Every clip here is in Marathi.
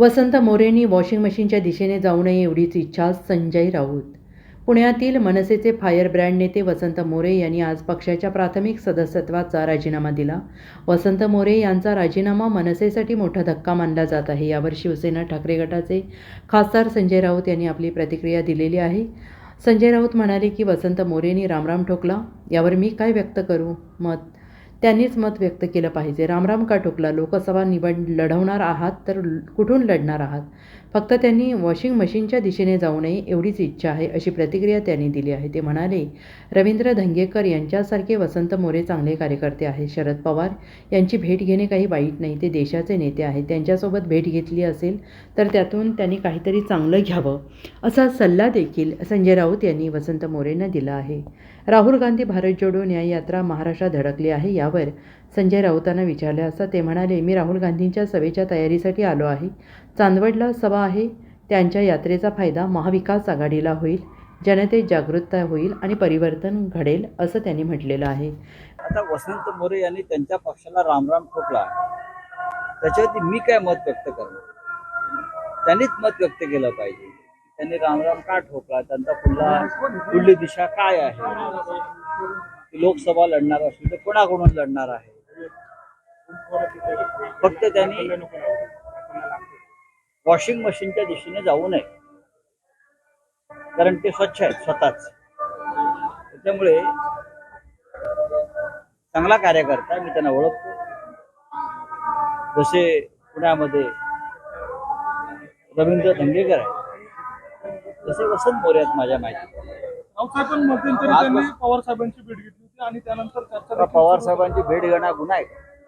वसंत मोरेंनी वॉशिंग मशीनच्या दिशेने जाऊ नये एवढीच इच्छा संजय राऊत. पुण्यातील मनसेचे फायर ब्रँड नेते वसंत मोरे यांनी आज पक्षाच्या प्राथमिक सदस्यत्वाचा राजीनामा दिला. वसंत मोरे यांचा राजीनामा मनसेसाठी मोठा धक्का मानला जात आहे. यावर शिवसेना ठाकरे गटाचे खासदार संजय राऊत यांनी आपली प्रतिक्रिया दिलेली आहे. संजय राऊत म्हणाले की वसंत मोरेंनी रामराम ठोकला. यावर मी काय व्यक्त करू? मत त्यांनीच मत व्यक्त केलं पाहिजे. रामराम का ठोकला लोकसभा निवड लढवणार आहात तर ल- कुठून लढणार आहात? फक्त त्यांनी वॉशिंग मशीनच्या दिशेने जाऊ नये एवढीच इच्छा आहे अशी प्रतिक्रिया त्यांनी दिली आहे. ते म्हणाले रवींद्र धंगेकर यांच्यासारखे वसंत मोरे चांगले कार्यकर्ते आहेत. शरद पवार यांची भेट घेणे काही वाईट नाही. ते देशाचे नेते आहेत. त्यांच्यासोबत भेट घेतली असेल तर त्यातून त्यांनी काहीतरी चांगलं घ्यावं. असा सल्ला देखील संजय राऊत यांनी वसंत मोरेंना दिला आहे. राहुल गांधी भारत जोडो न्याययात्रा महाराष्ट्रात धडकली आहे. या यावर संजय राऊतांना विचारले. असता ते म्हणाले मी राहुल गांधींच्या सभेच्या तयारीसाठी आलो आहे. चांदवडला सभा आहे. त्यांच्या यात्रेचा फायदा महाविकास आघाडीला होईल. जनतेत जागृतता होईल आणि परिवर्तन घडेल असं त्यांनी म्हटलेलं आहे. आता वसंत मोरे यांनी त्यांच्या पक्षाला रामराम ठोकला. त्याच्यावरती मी काय मत व्यक्त करणार? त्यांनीच मत व्यक्त केलं पाहिजे. त्यांनी रामराम का ठोकला? त्यांचा पुढला पुढली दिशा काय आहे? लोकसभा लढणार असेल तर कोणाकडून लढणार आहे? फक्त त्यांनी वॉशिंग मशीनच्या दिशेने जाऊ नये. कारण ते स्वच्छ आहेत स्वतःच. त्याच्यामुळे चांगला कार्यकर्ता मी त्यांना ओळखतो. जसे पुण्यामध्ये रवींद्र धंगेकर आहे तसे वसंत मोरे आहेत माझ्या माहिती पण मध्यंतरी आज त्यांनी बस- पवार साहेबांची भेट घेतली होती आणि त्यानंतर चर्चा आता पवार साहेबांची भेट घेणं गुन्हा आहे.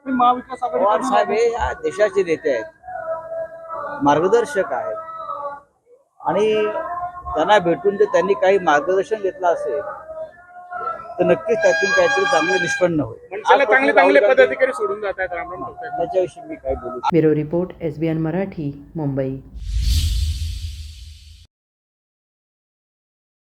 महाविकास आघाडी पवार साहेब हे या देशाचे नेते आहेत. मार्गदर्शक आहेत. आणि त्यांना भेटून जर त्यांनी काही मार्गदर्शन घेतलं असेल तर नक्कीच त्यातून काहीतरी चांगलं निष्पन्न होईल. चांगले चांगले पदाधिकारी सोडून जात आहेत त्याच्याविषयी मी काय बोलू bureau report S B N Marathi Mumbai.